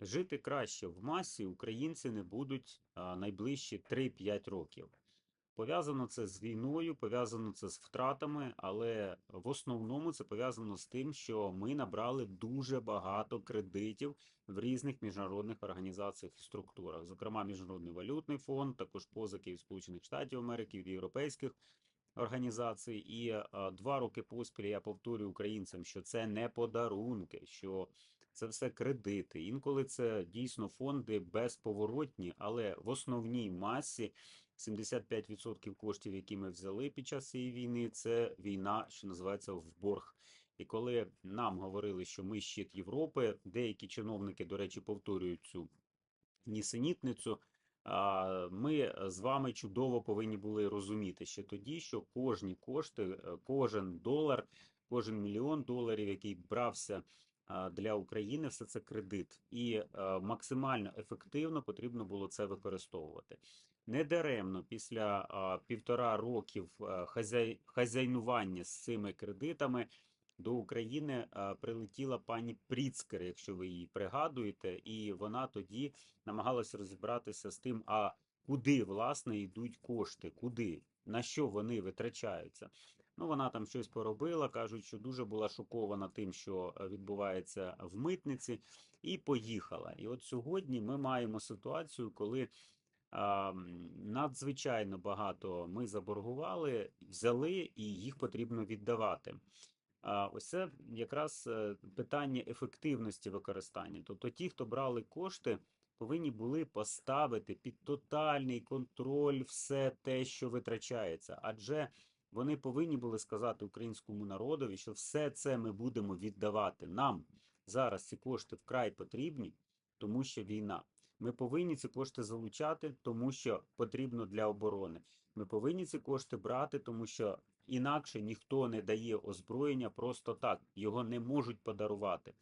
Жити краще в масі українці не будуть найближчі 3-5 років. Пов'язано це з війною, пов'язано це з втратами, але в основному це пов'язано з тим, що ми набрали дуже багато кредитів в різних міжнародних організаціях і структурах, зокрема Міжнародний валютний фонд, також позики від Сполучених Штатів Америки, від європейських організацій. І два роки поспіль я повторюю українцям, що це не подарунки, що це все кредити. Інколи це дійсно фонди безповоротні, але в основній масі 75% коштів, які ми взяли під час цієї війни, це війна, що називається в борг. І коли нам говорили, що ми щит Європи, деякі чиновники, до речі, повторюють цю нісенітницю. Ми з вами чудово повинні були розуміти ще тоді, що кожні кошти, е, кожен долар, кожен мільйон доларів, який брався для України, все це кредит, і е, максимально ефективно потрібно було це використовувати. Недаремно після півтора років хазяйнування з цими кредитами до України прилетіла пані Пріцкер, якщо ви її пригадуєте, і вона тоді намагалася розібратися з тим, а куди власне йдуть кошти, куди, на що вони витрачаються. Ну, вона там щось поробила, кажуть, що дуже була шокована тим, що е, відбувається в митниці, і поїхала. І от сьогодні ми маємо ситуацію, коли а, надзвичайно багато ми заборгували, взяли, і їх потрібно віддавати. А, ось це якраз е, питання ефективності використання. Тобто ті, хто брали кошти, повинні були поставити під тотальний контроль все те, що витрачається. Адже вони повинні були сказати українському народові, що все це ми будемо віддавати. Нам зараз ці кошти вкрай потрібні, тому що війна. Ми повинні ці кошти залучати, тому що потрібно для оборони. Ми повинні ці кошти брати, тому що інакше ніхто не дає озброєння просто так. Його не можуть подарувати.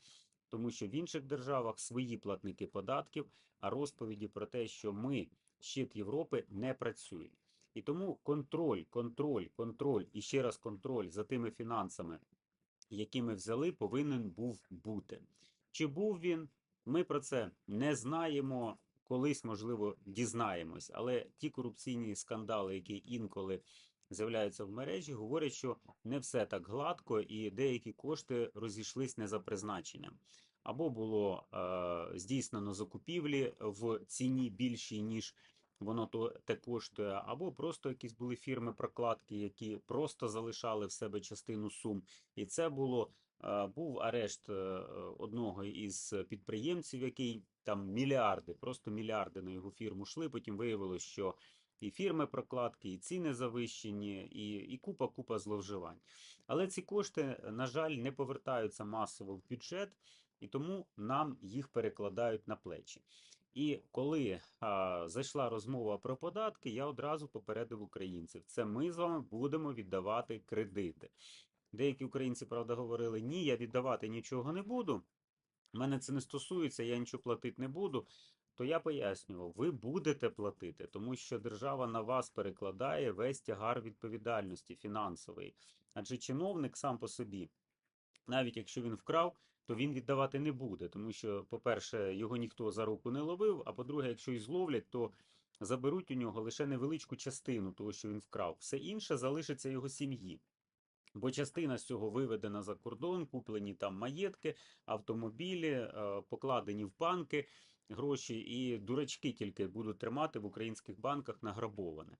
Тому що в інших державах свої платники податків, а розповіді про те, що ми щит Європи, не працюють. І тому контроль, контроль, контроль і ще раз контроль за тими фінансами, які ми взяли, повинен був бути. Чи був він? Ми про це не знаємо. Колись, можливо, дізнаємось, але ті корупційні скандали, які інколи з'являються в мережі, говорять, що не все так гладко, і деякі кошти розійшлись не за призначенням. Або було е, здійснено закупівлі в ціні більшій, ніж воно то те коштує, або просто якісь були фірми прокладки, які просто залишали в себе частину сум. І це було е, був арешт е, одного із підприємців, який там мільярди, просто мільярди на його фірму йшли. Потім виявилось, що і фірми прокладки, і ціни завищені, і, і купа купа зловживань. Але ці кошти, на жаль, не повертаються масово в бюджет, і тому нам їх перекладають на плечі. І коли а, зайшла розмова про податки, я одразу попередив українців: це ми з вами будемо віддавати кредити. Деякі українці, правда, говорили: ні, я віддавати нічого не буду. Мене це не стосується, я нічого платити не буду. То я пояснював, ви будете платити, тому що держава на вас перекладає весь тягар відповідальності фінансової. Адже чиновник сам по собі, навіть якщо він вкрав, то він віддавати не буде, тому що, по-перше, його ніхто за руку не ловив. А по-друге, якщо і зловлять, то заберуть у нього лише невеличку частину того, що він вкрав. Все інше залишиться його сім'ї. Бо частина з цього виведена за кордон, куплені там маєтки, автомобілі, е, покладені в банки гроші, і дурачки тільки будуть тримати в українських банках награбоване.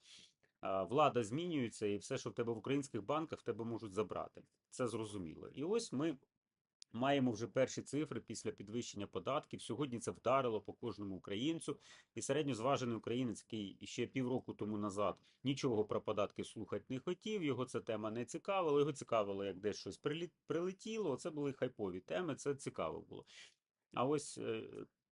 Влада змінюється, і все, що в тебе в українських банках, в тебе можуть забрати. Це зрозуміло. І ось ми маємо вже перші цифри після підвищення податків. Сьогодні це вдарило по кожному українцю. І середньозважений українець, який ще півроку тому назад нічого про податки слухати не хотів, його ця тема не цікавила. Його цікавило, як десь щось прилетіло. Це були хайпові теми, це цікаво було. А ось е,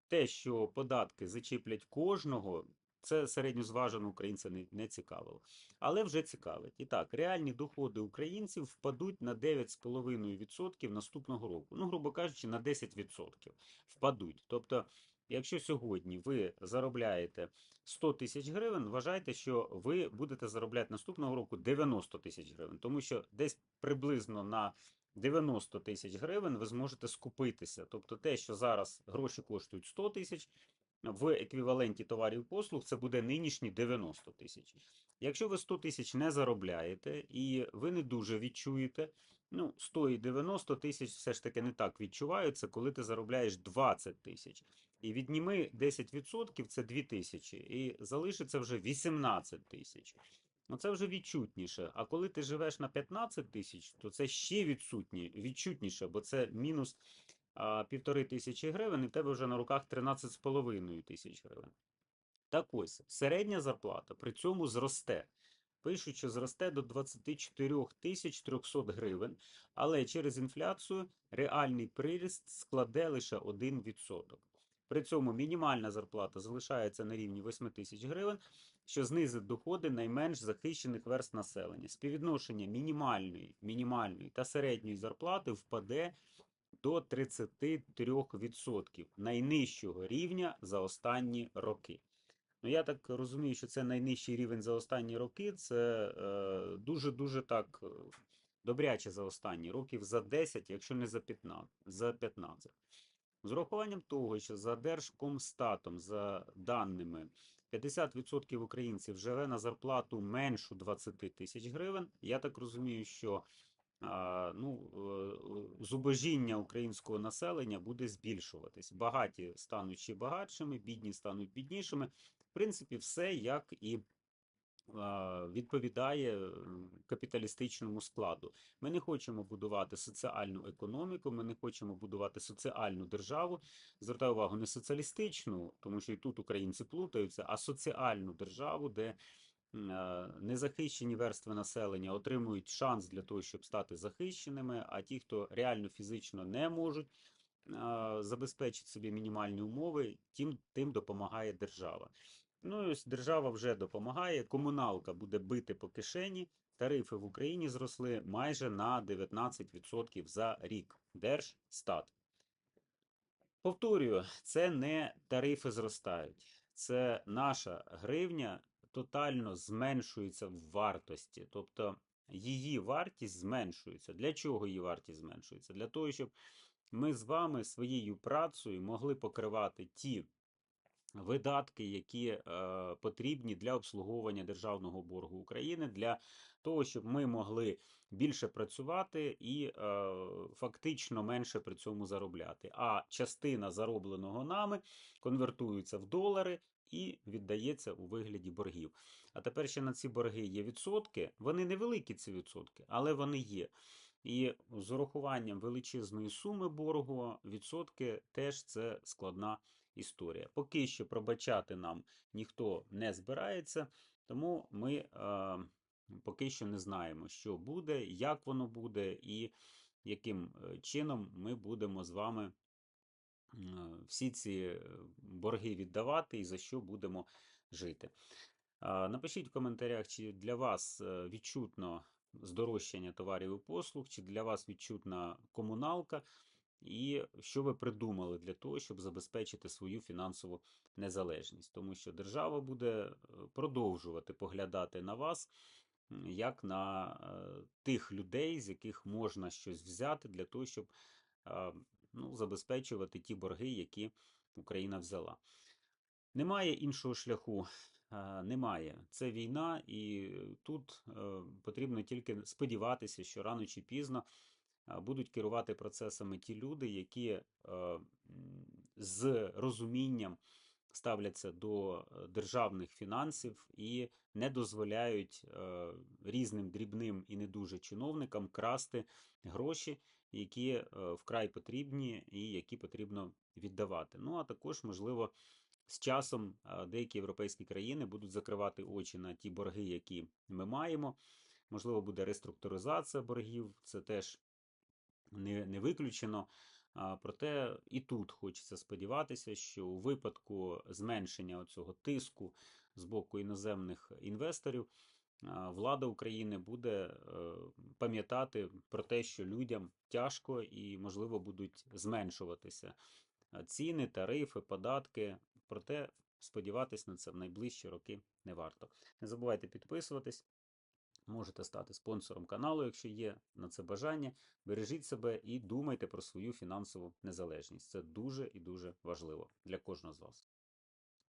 те, що податки зачіплять кожного, це середньозважено українця не, не цікавило. Але вже цікавить. І так, реальні доходи українців впадуть на 9,5% наступного року. Ну, грубо кажучи, на 10% впадуть. Тобто, якщо сьогодні ви заробляєте 100 тисяч гривень, вважайте, що ви будете заробляти наступного року 90 тисяч гривень, тому що десь приблизно на 90 тисяч гривень ви зможете скупитися. Тобто те, що зараз гроші коштують 100 тисяч, в еквіваленті товарів послуг це буде нинішні 90 тисяч. Якщо ви 100 тисяч не заробляєте і ви не дуже відчуєте, ну 100 і 90 тисяч все ж таки не так відчуваються, коли ти заробляєш 20 тисяч. І відніми 10% це 2 тисячі, і залишиться вже 18 тисяч. Ну це вже відчутніше. А коли ти живеш на 15 тисяч, то це ще відсутні, відчутніше, бо це мінус півтори тисячі гривень, і в тебе вже на руках 13,5 тисяч гривень. Так ось, середня зарплата при цьому зросте. Пишуть, що зросте до 24 тисяч 300 гривень, але через інфляцію реальний приріст складе лише 1%. При цьому мінімальна зарплата залишається на рівні 8 тисяч гривень, що знизить доходи найменш захищених верст населення. Співвідношення мінімальної, мінімальної та середньої зарплати впаде до 33% найнижчого рівня за останні роки. Ну, я так розумію, що це найнижчий рівень за останні роки. Це е, дуже-дуже так е, добряче за останні років за 10, якщо не за 15. За 15. З урахуванням того, що за Держкомстатом, за даними, 50% українців живе на зарплату меншу 20 тисяч гривень. Я так розумію, що ну, е, зубожіння українського населення буде збільшуватись. Багаті стануть ще багатшими, бідні стануть біднішими. В принципі, все як і відповідає е, капіталістичному складу. Ми не хочемо будувати соціальну економіку, ми не хочемо будувати соціальну державу. Звертаю увагу, не соціалістичну, тому що і тут українці плутаються, а соціальну державу, де е, незахищені верстви населення отримують шанс для того, щоб стати захищеними, а ті, хто реально фізично не можуть е, забезпечити собі мінімальні умови, тим, тим допомагає держава. Ну і ось держава вже допомагає. Комуналка буде бити по кишені. Тарифи в Україні зросли майже на 19% за рік. Держстат. Повторюю, це не тарифи зростають, це наша гривня тотально зменшується в вартості. Тобто її вартість зменшується. Для чого її вартість зменшується? Для того, щоб ми з вами своєю працею могли покривати ті видатки, які е, потрібні для обслуговування державного боргу України, для того, щоб ми могли більше працювати і е, фактично менше при цьому заробляти. А частина заробленого нами конвертується в долари і віддається у вигляді боргів. А тепер ще на ці борги є відсотки. Вони невеликі, ці відсотки, але вони є. І з урахуванням величезної суми боргу відсотки теж це складна історія. Поки що пробачати нам ніхто не збирається, тому ми е, поки що не знаємо, що буде, як воно буде і яким е, чином ми будемо з вами всі ці е, борги віддавати і за що будемо жити. Е, Напишіть в коментарях, чи для вас е, відчутно здорожчання товарів і послуг, чи для вас відчутна комуналка, і що ви придумали для того, щоб забезпечити свою фінансову незалежність. Тому що держава буде е, продовжувати поглядати на вас як на е, тих людей, з яких можна щось взяти для того, щоб е, ну, забезпечувати ті борги, які Україна взяла. Немає іншого шляху. е, Немає. Це війна, і тут е, потрібно тільки сподіватися, що рано чи пізно е, будуть керувати процесами ті люди, які з розумінням ставляться до е, державних фінансів і не дозволяють е, різним дрібним і не дуже чиновникам красти гроші, які е, вкрай потрібні і які потрібно віддавати. Ну а також, можливо, з часом деякі європейські країни будуть закривати очі на ті борги, які ми маємо. Можливо, буде реструктуризація боргів, це теж не, не виключено. Проте і тут хочеться сподіватися, що у випадку зменшення цього тиску з боку іноземних інвесторів влада України буде е, пам'ятати про те, що людям тяжко і, можливо, будуть зменшуватися ціни, тарифи, податки. Проте сподіватись на це в найближчі роки не варто. Не забувайте підписуватись, Можете стати спонсором каналу, якщо є на це бажання. Бережіть себе і думайте про свою фінансову незалежність. Це дуже і дуже важливо для кожного з вас.